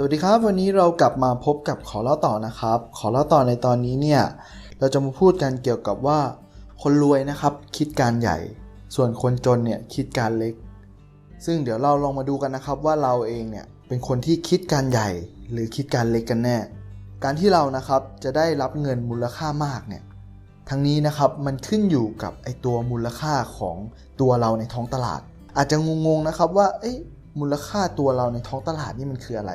สวัสดีครับ วันนี้เรากลับมาพบกับขอเล่าต่อนะครับ ขอเล่าต่อในตอนนี้เนี่ยเราจะมาพูดกันเกี่ยวกับว่า คนรวยนะครับคิดการใหญ่ ส่วนคนจนเนี่ยคิดการเล็ก ซึ่งเดี๋ยวเราลองมาดูกันนะครับว่าเราเองเนี่ยเป็นคนที่คิดการใหญ่ หรือคิดการเล็กกันแน่ การที่เรานะครับจะได้รับเงินมูลค่ามากเนี่ยทั้งนี้นะครับมันขึ้นอยู่กับไอตัวมูลค่าของตัวเราในท้องตลาด อาจจะงงๆนะครับว่าเอ๊ะมูลค่าตัวเราในท้องตลาดนี่มันคืออะไร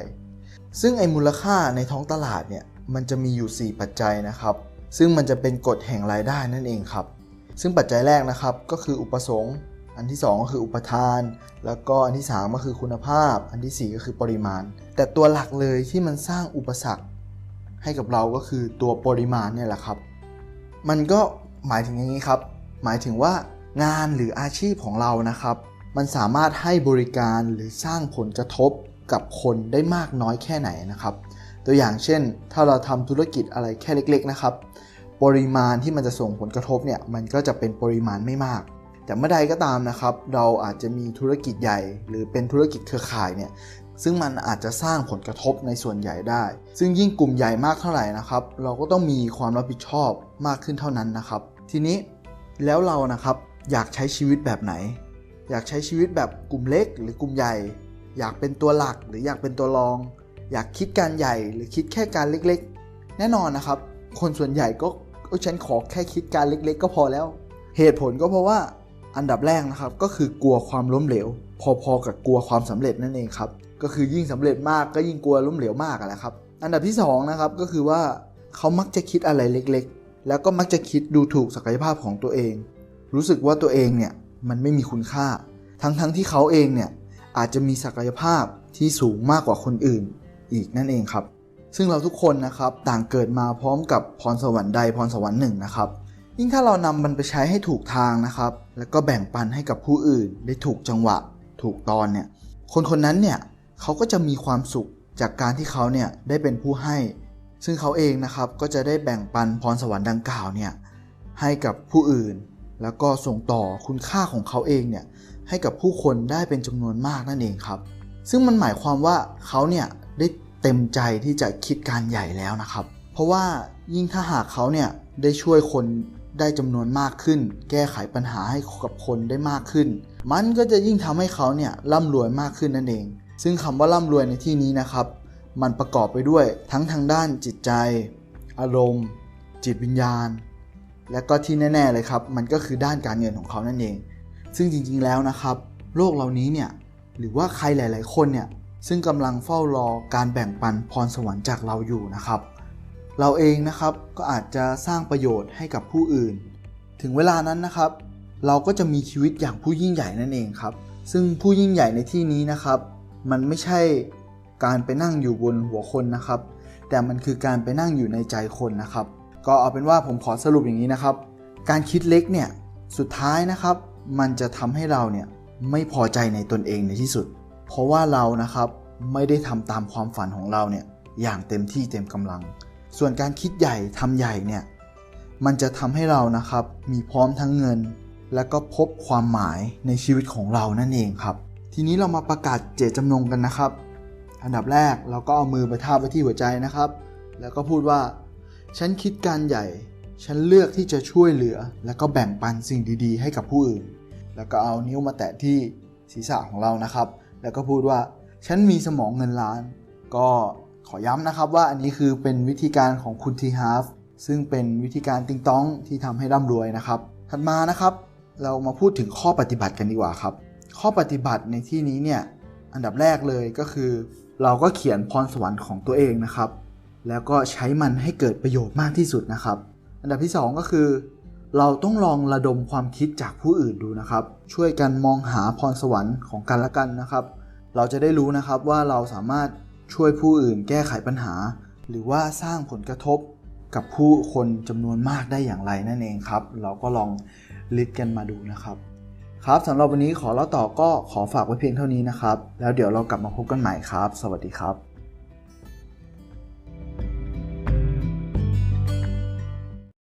ซึ่งไอ้มูลค่าในท้องตลาดเนี่ยมันจะมีอยู่ 4 ปัจจัยนะครับ ซึ่งมันจะเป็นกฎแห่งรายได้นั่นเองครับ ซึ่งปัจจัยแรกนะครับก็คืออุปสงค์ อันที่ 2 ก็คืออุปทาน แล้วก็อันที่ 3 ก็คือคุณภาพ อันทีสี่ 4 ก็คือปริมาณ แต่ตัวหลักเลยที่มันสร้างอุปสรรค ให้กับเราก็คือตัวปริมาณเนี่ยแหละครับ มันก็หมายถึงอย่างนี้ครับ หมายถึงว่างานหรืออาชีพของเรานะครับ มันสามารถให้บริการหรือสร้างผลกระทบ กับคนได้มากน้อยแค่ไหนนะครับ ตัวอย่างเช่น ถ้าเราทำธุรกิจอะไรแค่เล็ก ๆ นะครับ ปริมาณที่มันจะส่งผลกระทบเนี่ยมันก็จะเป็นปริมาณไม่มาก แต่เมื่อใดก็ตามนะครับ เราอาจจะมีธุรกิจใหญ่ หรือเป็นธุรกิจเครือข่ายเนี่ยซึ่งมันอาจจะสร้างผลกระทบในส่วนใหญ่ได้ ซึ่งยิ่งกลุ่มใหญ่มากเท่าไหร่นะครับ เราก็ต้องมีความรับผิดชอบมากขึ้นเท่านั้นนะครับ ทีนี้แล้วเรานะครับอยากใช้ชีวิตแบบไหน อยากใช้ชีวิตแบบกลุ่มเล็กหรือกลุ่มใหญ่ อยากเป็นตัวหลักหรืออยากเป็นตัวรอง อยากคิดการใหญ่หรือคิดแค่การเล็กๆ แน่นอนนะครับ คนส่วนใหญ่ก็ฉันขอแค่คิดการเล็ก ๆ ก็พอแล้ว เหตุผลก็เพราะว่าอันดับแรกนะครับก็คือกลัวความล้มเหลว พอๆกับกลัวความสำเร็จนั่นเองครับก็คือยิ่งสำเร็จมากก็ยิ่งกลัวล้มเหลวมากแหละครับอันดับที่สองนะครับก็คือว่าเขามักจะคิดอะไรเล็กๆ แล้วก็มักจะคิดดูถูกศักยภาพของตัวเอง รู้สึกว่าตัวเองเนี่ยมันไม่มีคุณค่า ทั้งๆทที่เขาเองเนี่ย อาจจะมีศักยภาพที่สูงมากกว่าคนอื่นอีกนั่นเองครับ ซึ่งเราทุกคนนะครับต่างเกิดมาพร้อมกับพรสวรรค์ใดพรสวรรค์หนึ่งนะครับ ยิ่งถ้าเรานำมันไปใช้ให้ถูกทางนะครับ แล้วก็แบ่งปันให้กับผู้อื่น ได้ถูกจังหวะ ถูกตอนเนี่ย คนคนนั้นเนี่ยเขาก็จะมีความสุขจากการที่เขาเนี่ยได้เป็นผู้ให้ ซึ่งเขาเองนะครับก็จะได้แบ่งปันพรสวรรค์ดังกล่าวเนี่ยให้กับผู้อื่น แล้วก็ส่งต่อคุณค่าของเขาเองเนี่ยให้กับผู้คนได้เป็นจำนวนมากนั่นเองครับ ซึ่งมันหมายความว่าเขาเนี่ยได้เต็มใจที่จะคิดการใหญ่แล้วนะครับ เพราะว่ายิ่งถ้าหากเขาเนี่ยได้ช่วยคนได้จำนวนมากขึ้น แก้ไขปัญหาให้กับคนได้มากขึ้น มันก็จะยิ่งทำให้เขาเนี่ยร่ำรวยมากขึ้นนั่นเอง ซึ่งคำว่าร่ำรวยในที่นี้นะครับ มันประกอบไปด้วยทั้งทางด้านจิตใจ อารมณ์ จิตวิญญาณ และก็ที่แน่ ๆเลยครับ มันก็คือด้านการเงินของเขานั่นเอง ซึ่งจริงๆแล้วนะครับ โลกเหล่านี้เนี่ยหรือว่าใครหลาย ๆ คนเนี่ยซึ่งกำลังเฝ้ารอการแบ่งปันพรสวรรค์จากเราอยู่นะครับ เราเองนะครับก็อาจจะสร้างประโยชน์ให้กับผู้อื่น ถึงเวลานั้นนะครับ เราก็จะมีชีวิตอย่างผู้ยิ่งใหญ่นั่นเองครับ ซึ่งผู้ยิ่งใหญ่ในที่นี้นะครับ มันไม่ใช่การไปนั่งอยู่บนหัวคนนะครับ แต่มันคือการไปนั่งอยู่ในใจคนนะครับ ก็เอาเป็นว่าผมขอสรุปอย่างนี้นะครับ การคิดเล็กเนี่ยสุดท้ายนะครับ มันจะทำให้เราเนี่ยไม่พอใจในตนเองในที่สุด เพราะว่าเรานะครับไม่ได้ทำตามความฝันของเราเนี่ยอย่างเต็มที่เต็มกำลัง ส่วนการคิดใหญ่ทำใหญ่เนี่ยมันจะทำให้เรานะครับมีพร้อมทั้งเงิน และก็พบความหมายในชีวิตของเรานั่นเองครับ ทีนี้เรามาประกาศเจตจำนงกันนะครับ อันดับแรกเราก็เอามือไปทาบไว้ที่หัวใจนะครับ แล้วก็พูดว่า ฉันคิดการใหญ่ ฉันเลือกที่จะช่วยเหลือ และก็แบ่งปันสิ่งดีๆ ให้กับผู้อื่น แล้วก็เอานิ้วมาแตะที่ศีรษะของเรานะครับ แล้วก็พูดว่า ฉันมีสมองเงินล้าน ก็ขอย้ำนะครับว่าอันนี้คือเป็นวิธีการของคุณทีฮาฟซึ่งเป็นวิธีการติงต้องที่ทำให้ร่ำรวยนะครับ ถัดมานะครับ เรามาพูดถึงข้อปฏิบัติกันดีกว่าครับ ข้อปฏิบัติในที่นี้เนี่ยอันดับแรกเลยก็คือ เราก็เขียนพรสวรรค์ของตัวเองนะครับ แล้วก็ใช้มันให้เกิดประโยชน์มากที่สุดนะครับ อันดับที่ 2 ก็คือ เราต้องลองระดมความคิดจากผู้อื่นดูนะครับ ช่วยกันมองหาพรสวรรค์ของกันและกันนะครับ เราจะได้รู้นะครับว่าเราสามารถช่วยผู้อื่นแก้ไขปัญหา หรือว่าสร้างผลกระทบกับผู้คนจำนวนมากได้อย่างไรนั่นเองครับ เราก็ลองลิสต์กันมาดูนะครับ ครับสำหรับวันนี้ขอเล่าต่อก็ขอฝากไว้เพียงเท่านี้นะครับ แล้วเดี๋ยวเรากลับมาพบกันใหม่ครับ สวัสดีครับ